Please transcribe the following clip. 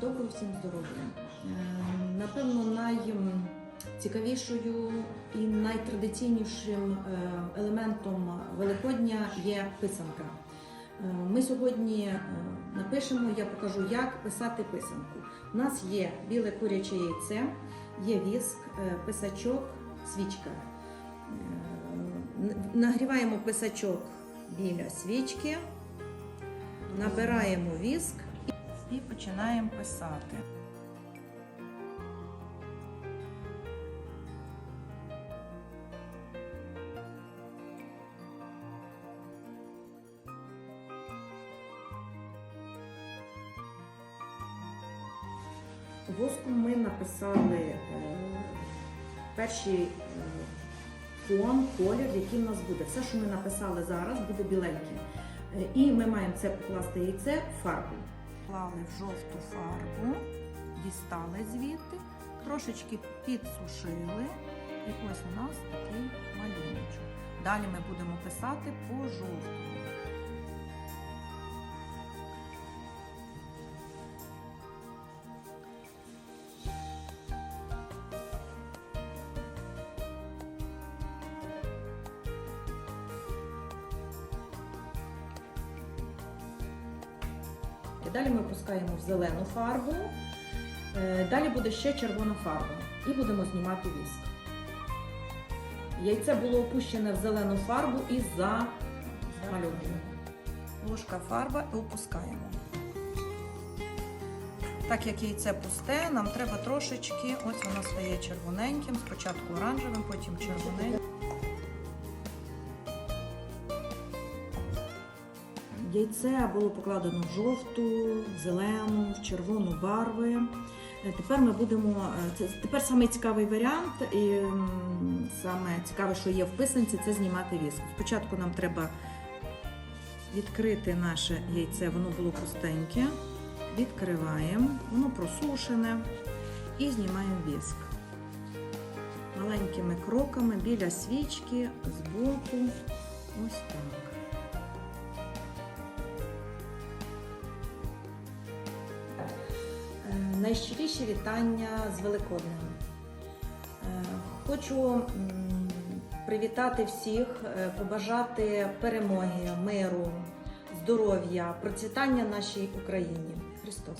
Доброго всім здоров'я. Е, Напевно, найцікавішою і найтрадиційнішим е, елементом Великодня є писанка. Е, Ми сьогодні е, напишемо, я покажу, як писати писанку. У нас є біле куряче яйце, є віск, писачок, свічка. Нагріваємо писачок біля свічки, набираємо віск і починаємо писати. Воском ми написали е, перший е, фон, колір, який в нас буде. Все, що ми написали зараз, буде біленьким. Е, і ми маємо це покласти яйце в фарбу. Клали в жовту фарбу, дістали звідти, трошечки підсушили. І ось у нас такий малюночок. Далі ми будемо писати по жовтому. І Далі ми опускаємо в зелену фарбу. Е, Далі буде ще червона фарба. І будемо знімати віск. Яйце було опущене в зелену фарбу і за малюнком. Ложка фарба і опускаємо. Так як яйце пусте, нам треба трошечки, ось воно стає червоненьким, спочатку оранжевим, потім червоненьким. Яйце було покладено в жовту, в зелену, в червону барви. Е, Тепер ми будемо. е, тепер саме цікавий варіант, і саме цікаве, що є в писанці, це знімати віск. Спочатку нам треба відкрити наше яйце, воно було пустеньке. Відкриваємо, воно просушене і знімаємо віск. Маленькими кроками біля свічки, збоку. Ось так. Найщиріші вітання з Великоднем. Е, Хочу привітати всіх, е, побажати перемоги, миру, здоров'я, процвітання нашій Україні. Христос.